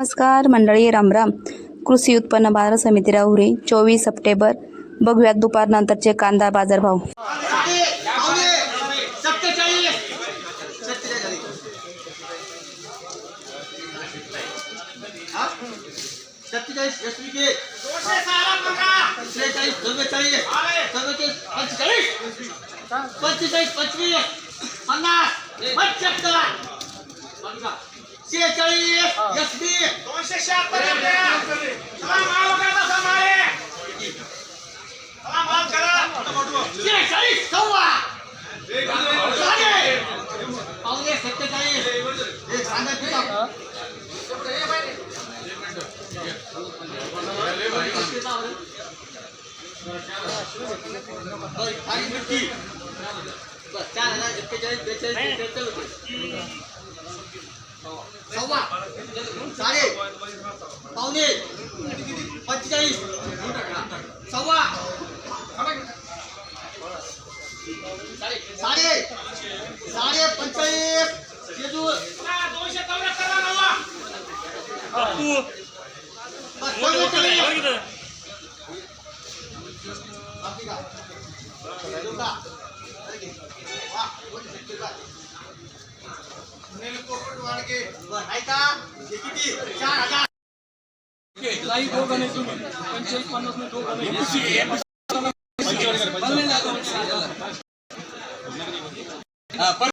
नमस्कार मंडळी रामराम कृषी उत्पन्न बाजार समिती राहुरी चोवीस सप्टेंबर बघूयात दुपारनंतरचे कांदा बाजारभाव सैतालीस एसबी कौन से शहर पर रहते हैं तमाम माल कर दो हमारे तमाम माल करा सैतालीस सवा साढ़े और ये सत्ताईस एक सांदा पिता खाली मिट्टी बस चार हजार बेचालीस बेचालीस सव्वा साडे पावणे पंचेचाळीस सव्वा साडे साडे पंचेचाळीस दोनशे लाई दो गणे तुम्ही पंचेचाळीस पन्नास ने दो गणे पंचेचाळीस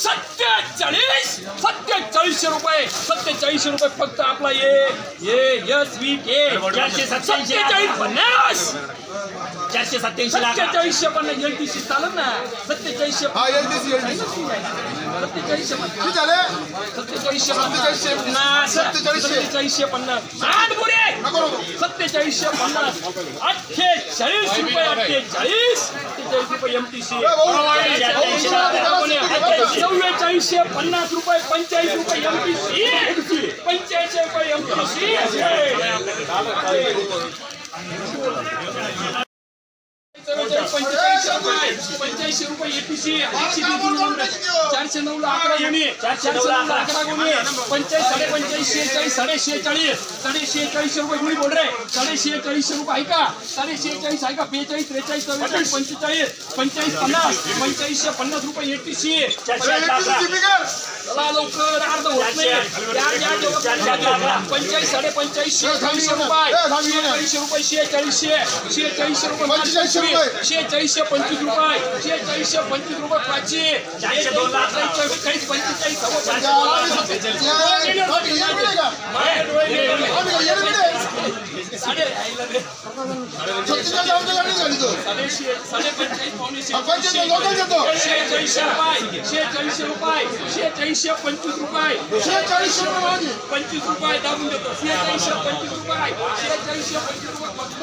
सत्तेचाळीस सत्तेचाळीसशे रुपये सत्तेचाळीसशे रुपये फक्त आपला ये ये यस वी के चारशे सत्त्याऐंशी सत्तेचाळीस पन्नास चारशे सत्याऐंशी लाख सत्तेचाळीसशे पन्नास एल टी सी चालत ना सत्तेचाळीसशे हा पन्नास. LTC, सत्तेचाळीसशे पन्नास. झाले सत्तेचाळीसशे पन्नास. सत्तेचाळीसशे. पन्नास सत्तेचाळीसशे पन्नास आठ સત્તેચાળીસ પન્નાસ અઠ્ઠેચાળીસ રૂપિયા અઠ્ઠેચાળીસ સત્તેચાળીસ રૂપિયા એમટીસી ચૌવેચાળીસ પન્નાસ રૂપિયા પંચાવીસ રૂપિયા એમટીસી પંચ્યાસી રૂપિયા એમટીસી पंचेचाळीस रुपये पंच्याऐंशी रुपये बोल रे साडे शेहेचाळीस रुपये ऐका साडे शेहेचाळीस ऐका बेचाळीस त्रेचाळीस चव्वेचाळीस पंचेचाळीस रुपये છે ચાरशे पंचवीस रुपये છે ચારशे पंचवीस रुपये पाचशे चारशे दोन लाख चाळीस पंचेचाळीस शेचाळीसशे रुपये शेचाळीसशे पंचवीस रुपये शेचाळीसशे पंचवीस रुपये दाबून देतो शेचाळीसशे पंचवीस रुपये शेचाळीसशे पंचवीस रुपये फक्त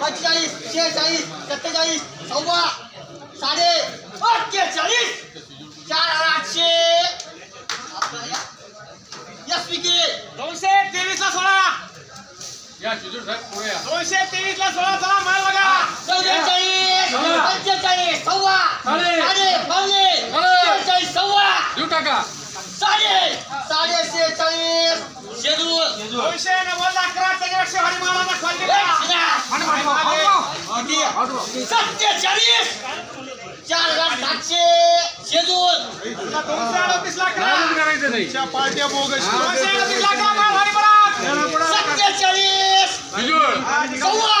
पंचेचाळीस शेहेचाळीस सत्तेचाळीस सव्वा साडे अठ्ठेचाळीस चार आठशे एस विके दोनशे तेवीस ला सोळा दोनशे तेवीस ला सोळा चला माल बघा चौवेचाळीस पंचेचाळीस सव्वा साडे पावणे सव्वा देऊ टाका सत्तेचाळीस चार लाख सातशे शेजून दोनशे अडतीस लाख करायचं पार्ट्या बोगस दोनशे अडतीस लाख सत्तेचाळीस सव्वा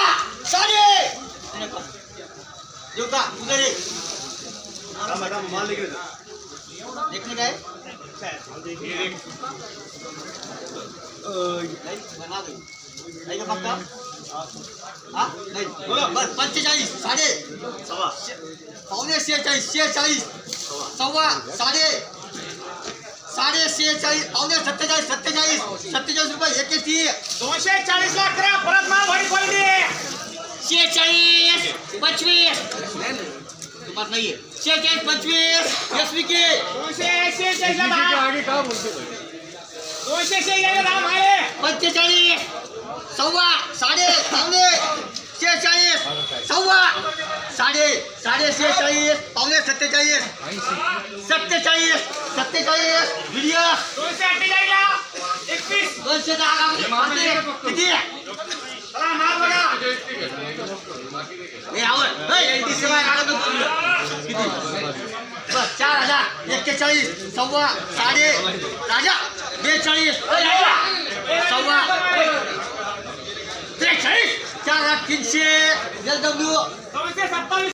साडे देवता तुझं रे माल निघले काय अच्छा है हम देखिए बना दो पक्का हाँ नहीं बोलो बस पंचेचालीस साढ़े सवा पौने से चालीस से चालीस सवा साढ़े साढ़े से चाळीस पावणे सत्तेचाळीस सत्तेचाळीस सत्तेचाळीस रुपये एकशे तीस दोनशे चाळीस ला करा परत मला भारी पडली शेहेचाळीस पंचवीस तुम्हाला नाहीये शेहेचाळीस पंचवीस एस पी के दोनशे शेहेचाळीसला पंचेचाळीस सव्वा साडे पावणे शेहेचाळीस सव्वा साडे साडे शेहेचाळीस पावणे सत्तेचाळीस सत्तेचाळीस सत्तेचाळीस व्हिडिओ दोनशे अठ्ठेचाळीसला दोनशे दहा किती आवड अठ्ठेचाळीस सव्वा साडे राजा बेचाळीस सव्वा त्रेचाळीस चार लाख तीनशे एल डब्ल्यू